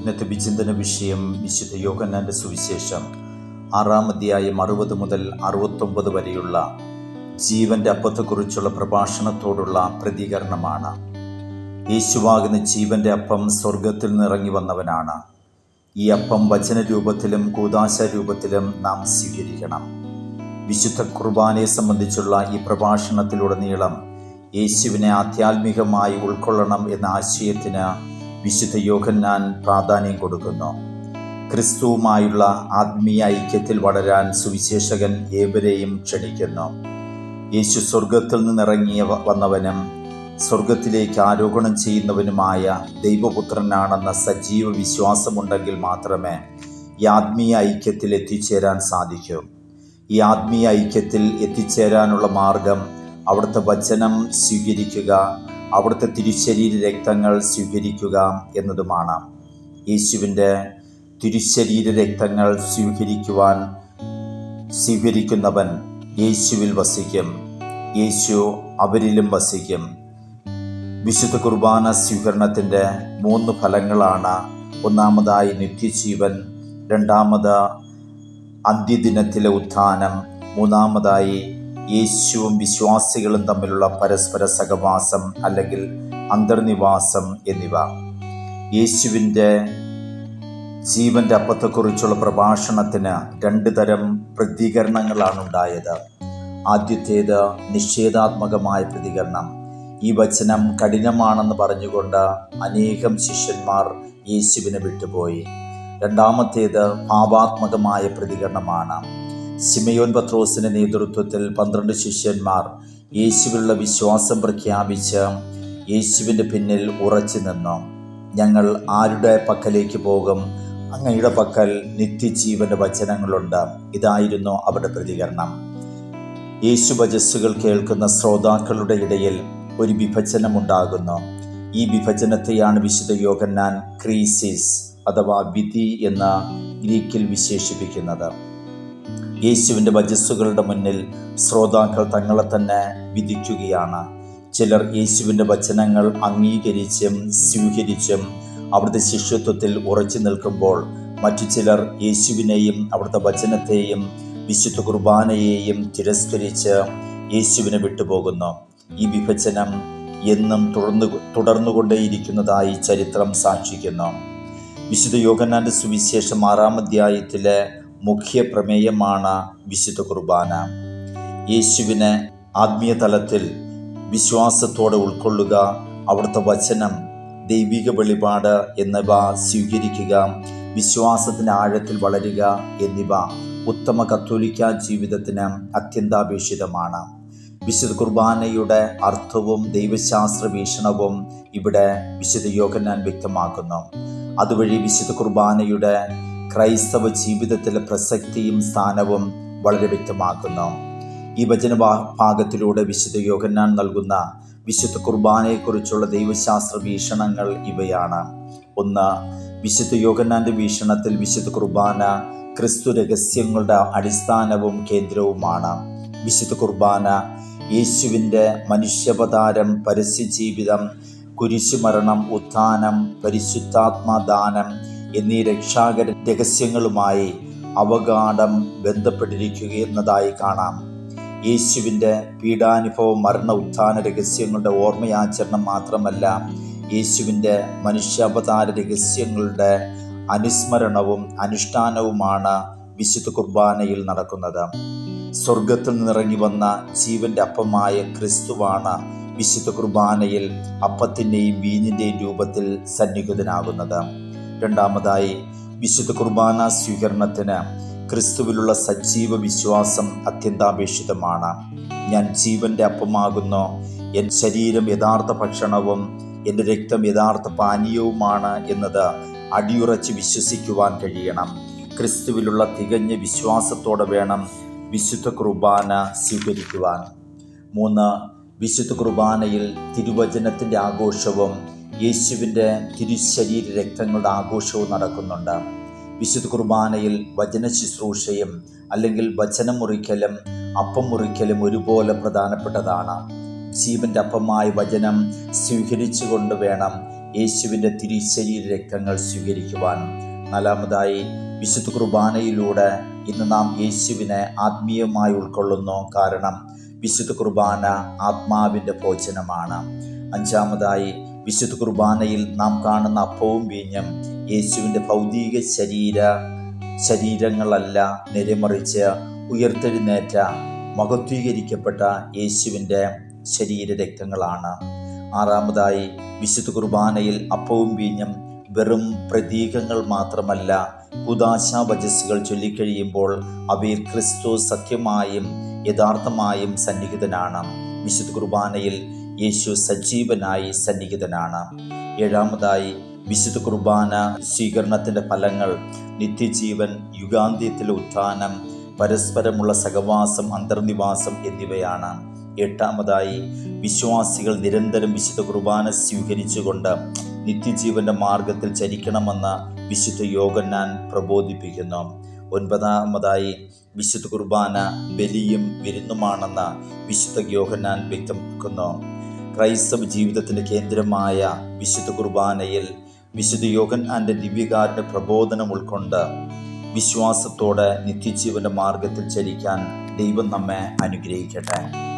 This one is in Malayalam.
ഇന്നത്തെ വിചിന്തന വിഷയം വിശുദ്ധ യോഹന്നാന്റെ സുവിശേഷം. ആറാം അധ്യായം അറുപത് മുതൽ അറുപത്തൊമ്പത് വരെയുള്ള ജീവന്റെ അപ്പത്തെക്കുറിച്ചുള്ള പ്രഭാഷണത്തോടുള്ള പ്രതികരണമാണ്. യേശുവാകുന്ന ജീവന്റെ അപ്പം സ്വർഗത്തിൽ നിന്നിറങ്ങി വന്നവനാണ്. ഈ അപ്പം വചന രൂപത്തിലും കൂതാശ രൂപത്തിലും നാം സ്വീകരിക്കണം. വിശുദ്ധ കുർബാനയെ സംബന്ധിച്ചുള്ള ഈ പ്രഭാഷണത്തിലുടനീളം യേശുവിനെ ആധ്യാത്മികമായി ഉൾക്കൊള്ളണം എന്ന ആശയത്തിന് വിശുദ്ധ യോഹന്നാൻ പ്രാധാന്യം കൊടുക്കുന്നു. ക്രിസ്തുവുമായുള്ള ആത്മീയ ഐക്യത്തിൽ വളരാൻ സുവിശേഷകൻ ഏവരെയും ക്ഷണിക്കുന്നു. യേശു സ്വർഗത്തിൽ നിന്നിറങ്ങിയ വന്നവനും സ്വർഗത്തിലേക്ക് ആരോപണം ചെയ്യുന്നവനുമായ ദൈവപുത്രനാണെന്ന സജീവ വിശ്വാസമുണ്ടെങ്കിൽ മാത്രമേ ഈ ആത്മീയ ഐക്യത്തിൽ എത്തിച്ചേരാൻ സാധിക്കൂ. ഈ ആത്മീയ ഐക്യത്തിൽ എത്തിച്ചേരാനുള്ള മാർഗം അവിടുത്തെ വചനം സ്വീകരിക്കുക അവിടുത്തെ തിരുശരീര രക്തങ്ങൾ സ്വീകരിക്കുക എന്നതുമാണ്. യേശുവിന്റെ തിരുശരീര രക്തങ്ങൾ സ്വീകരിക്കുവാൻ സ്വീകരിക്കുന്നവൻ യേശുവിൽ വസിക്കും. യേശു അവരിലും വസിക്കും. വിശുദ്ധ കുർബാന സ്വീകരണത്തിന്റെ മൂന്ന് ഫലങ്ങളാണ് ഒന്നാമതായി നിത്യജീവൻ രണ്ടാമത് അന്ത്യദിനത്തിലെ ഉത്ഥാനം മൂന്നാമതായി യേശുവും വിശ്വാസികളും തമ്മിലുള്ള പരസ്പര സഹവാസം അല്ലെങ്കിൽ അന്തർനിവാസം എന്നിവ. യേശുവിന്റെ ജീവന്റെ അപ്പത്തെക്കുറിച്ചുള്ള പ്രഭാഷണത്തിന് രണ്ട് തരം പ്രതികരണങ്ങളാണ് ഉണ്ടായത് ആദ്യത്തേത് നിഷേധാത്മകമായ പ്രതികരണം. ഈ വചനം കഠിനമാണെന്ന് പറഞ്ഞുകൊണ്ട് അനേകം ശിഷ്യന്മാർ യേശുവിനെ വിട്ടുപോയി. രണ്ടാമത്തേത് ഭാവാത്മകമായ പ്രതികരണമാണ്. സിമയോൻ പത്രോസിന്റെ നേതൃത്വത്തിൽ പന്ത്രണ്ട് ശിഷ്യന്മാർ യേശുവിലുള്ള വിശ്വാസം പ്രഖ്യാപിച്ച് യേശുവിന്റെ പിന്നിൽ ഉറച്ചു നിന്നു. ഞങ്ങൾ ആരുടെ പക്കലേക്ക് പോകും? അങ്ങയുടെ പക്കൽ നിത്യജീവന്റെ വചനങ്ങളുണ്ട്. ഇതായിരുന്നു അവരുടെ പ്രതികരണം. യേശു വചസ്സുകൾ കേൾക്കുന്ന ശ്രോതാക്കളുടെ ഇടയിൽ ഒരു വിഭജനമുണ്ടാകുന്നു. ഈ വിഭജനത്തെയാണ് വിശുദ്ധ യോഗന്നാൻ ക്രീസിസ് അഥവാ വിധി എന്ന ഗ്രീക്കിൽ വിശേഷിപ്പിക്കുന്നത്. യേശുവിന്റെ വചസ്സുകളുടെ മുന്നിൽ ശ്രോതാക്കൾ തങ്ങളെ തന്നെ വിധിക്കുകയാണ്. ചിലർ യേശുവിന്റെ വചനങ്ങൾ അംഗീകരിച്ചും സ്വീകരിച്ചും അവിടുത്തെ ശിഷ്യത്വത്തിൽ ഉറച്ചു നിൽക്കുമ്പോൾ മറ്റു ചിലർ യേശുവിനെയും അവിടുത്തെ വചനത്തെയും വിശുദ്ധ കുർബാനയെയും തിരസ്കരിച്ച് യേശുവിനെ വിട്ടുപോകുന്നു. ഈ വിഭജനം എന്നും തുടർന്നു തുടർന്നുകൊണ്ടേയിരിക്കുന്നതായി ചരിത്രം സാക്ഷിക്കുന്നു. വിശുദ്ധ യോഗനാന്റെ സുവിശേഷം ആറാം അധ്യായത്തിലെ മുഖ്യ പ്രമേയമാണ് വിശുദ്ധ കുർബാന. യേശുവിനെ ആത്മീയ തലത്തിൽ വിശ്വാസത്തോടെ ഉൾക്കൊള്ളുക അവിടുത്തെ വചനം ദൈവിക വെളിപാട് എന്നിവ സ്വീകരിക്കുക വിശ്വാസത്തിന്റെ ആഴത്തിൽ വളരുക എന്നിവ ഉത്തമ കത്തോലിക്ക ജീവിതത്തിന് അത്യന്താപേക്ഷിതമാണ്. വിശുദ്ധ കുർബാനയുടെ അർത്ഥവും ദൈവശാസ്ത്ര വീക്ഷണവും ഇവിടെ വിശുദ്ധ യോഗന്നാൻ വ്യക്തമാക്കുന്നു. അതുവഴി വിശുദ്ധ കുർബാനയുടെ ക്രൈസ്തവ ജീവിതത്തിലെ പ്രസക്തിയും സ്ഥാനവും വളരെ വ്യക്തമാക്കുന്നു. ഈ വചന ഭാഗത്തിലൂടെ വിശുദ്ധ യോഗന്നാൻ നൽകുന്ന വിശുദ്ധ കുർബാനയെക്കുറിച്ചുള്ള ദൈവശാസ്ത്ര വീക്ഷണങ്ങൾ ഇവയാണ്. ഒന്ന് വിശുദ്ധ യോഗന്നാന്റെ വീക്ഷണത്തിൽ വിശുദ്ധ കുർബാന ക്രിസ്തു രഹസ്യങ്ങളുടെ അടിസ്ഥാനവും കേന്ദ്രവുമാണ്. വിശുദ്ധ കുർബാന യേശുവിന്റെ മനുഷ്യപതാരം പരസ്യജീവിതം കുരിശുമരണം ഉത്ഥാനം പരിശുദ്ധാത്മാദാനം എന്നീ രക്ഷാകര രഹസ്യങ്ങളുമായി അവഗാഠം ബന്ധപ്പെട്ടിരിക്കുക എന്നതായി കാണാം. യേശുവിന്റെ പീഡാനുഭവം മരണ ഉത്ഥാന രഹസ്യങ്ങളുടെ ഓർമ്മയാചരണം മാത്രമല്ല യേശുവിന്റെ മനുഷ്യാവതാര രഹസ്യങ്ങളുടെ അനുസ്മരണവും അനുഷ്ഠാനവുമാണ് വിശുദ്ധ കുർബാനയിൽ നടക്കുന്നത്. സ്വർഗത്തിൽ നിന്നിറങ്ങി വന്ന ജീവന്റെ അപ്പമായ ക്രിസ്തുവാണ് വിശുദ്ധ കുർബാനയിൽ അപ്പത്തിന്റെയും വീഞ്ഞിന്റെയും രൂപത്തിൽ സന്നിഹിതനാകുന്നത്. രണ്ടാമതായി വിശുദ്ധ കുർബാന സ്വീകരണത്തിന് ക്രിസ്തുവിലുള്ള സജീവ വിശ്വാസം അത്യന്താപേക്ഷിതമാണ്. ഞാൻ ജീവന്റെ അപ്പമാകുന്നു. എൻ ശരീരം യഥാർത്ഥ ഭക്ഷണവും എന്റെ രക്തം യഥാർത്ഥ പാനീയവുമാണ് എന്നത് അടിയുറച്ച് വിശ്വസിക്കുവാൻ കഴിയണം. ക്രിസ്തുവിലുള്ള തികഞ്ഞ വിശ്വാസത്തോടെ വേണം വിശുദ്ധ കുർബാന സ്വീകരിക്കുവാൻ. മൂന്ന് വിശുദ്ധ കുർബാനയിൽ തിരുവചനത്തിന്റെ ആഘോഷവും യേശുവിന്റെ തിരുശരീര രക്തങ്ങളുടെ ആഘോഷവും നടക്കുന്നുണ്ട്. വിശുദ്ധ കുർബാനയിൽ വചന ശുശ്രൂഷയും അല്ലെങ്കിൽ വചനം മുറിക്കലും അപ്പം മുറിക്കലും ഒരുപോലെ പ്രധാനപ്പെട്ടതാണ്. ജീവന്റെ അപ്പമായ വചനം സ്വീകരിച്ചുകൊണ്ട് വേണം യേശുവിന്റെ തിരിശരീര രക്തങ്ങൾ സ്വീകരിക്കുവാൻ. നാലാമതായി വിശുദ്ധ കുർബാനയിലൂടെ ഇന്ന് നാം യേശുവിനെ ആത്മീയമായി ഉൾക്കൊള്ളുന്നു. കാരണം വിശുദ്ധ കുർബാന ആത്മാവിന്റെ ഭോജനമാണ്. അഞ്ചാമതായി വിശുദ്ധ കുർബാനയിൽ നാം കാണുന്ന അപ്പവും വീഞ്ഞും യേശുവിന്റെ ഭൗതിക ശരീര ശരീരങ്ങളല്ല നിരമറിച്ച് ഉയർത്തെഴുന്നേറ്റ മഹത്വീകരിക്കപ്പെട്ട യേശുവിന്റെ ശരീര രക്തങ്ങളാണ് ആറാമതായി വിശുദ്ധ കുർബാനയിൽ അപ്പവും വീഞ്ഞും വെറും പ്രതീകങ്ങൾ മാത്രമല്ല കുദാശ ചൊല്ലിക്കഴിയുമ്പോൾ അവയിൽ ക്രിസ്തു സത്യമായും യഥാർത്ഥമായും സന്നിഹിതനാണ്. വിശുദ്ധ കുർബാനയിൽ യേശു സജീവനായി സന്നിഹിതനാണ്. ഏഴാമതായി വിശുദ്ധ കുർബാന സ്വീകരണത്തിന്റെ ഫലങ്ങൾ നിത്യജീവൻ യുഗാന്ത്യത്തിലെ ഉത്ഥാനം പരസ്പരമുള്ള സഹവാസം അന്തർനിവാസം എന്നിവയാണ്. എട്ടാമതായി വിശ്വാസികൾ നിരന്തരം വിശുദ്ധ കുർബാന സ്വീകരിച്ചുകൊണ്ട് നിത്യജീവന്റെ മാർഗത്തിൽ ചരിക്കണമെന്ന് വിശുദ്ധ യോഗന്നാൻ പ്രബോധിപ്പിക്കുന്നു. ഒൻപതാമതായി വിശുദ്ധ കുർബാന ബലിയും വിരുന്നുമാണെന്ന് വിശുദ്ധ യോഹന്നാൻ വ്യക്തമാക്കുന്നു. ക്രൈസ്തവ ജീവിതത്തിന്റെ കേന്ദ്രമായ വിശുദ്ധ കുർബാനയിൽ വിശുദ്ധ യോഗൻ ആൻഡ് ദിവ്യകാരുടെ പ്രബോധനം ഉൾക്കൊണ്ട് വിശ്വാസത്തോടെ നിത്യജീവന്റെ മാർഗത്തിൽ ചരിക്കാൻ ദൈവം നമ്മെ അനുഗ്രഹിക്കട്ടെ.